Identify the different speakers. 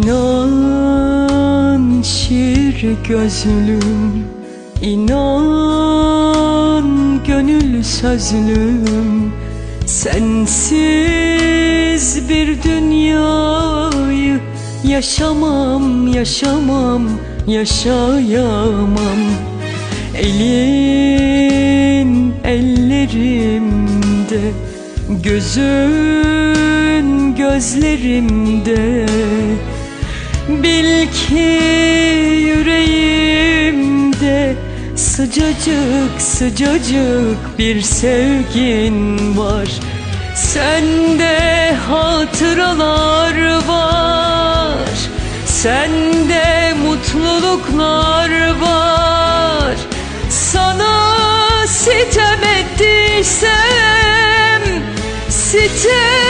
Speaker 1: İnan şiir gözlüm İnan gönül sözlüm. Sensiz bir dünyayı Yaşamam, yaşamam, yaşayamam. Elin ellerimde Gözün gözlerimde Bil ki yüreğimde Sıcacık sıcacık bir sevgin var. Sende hatıralar var. Sende mutluluklar var. Sana sitem ettiysem Sitem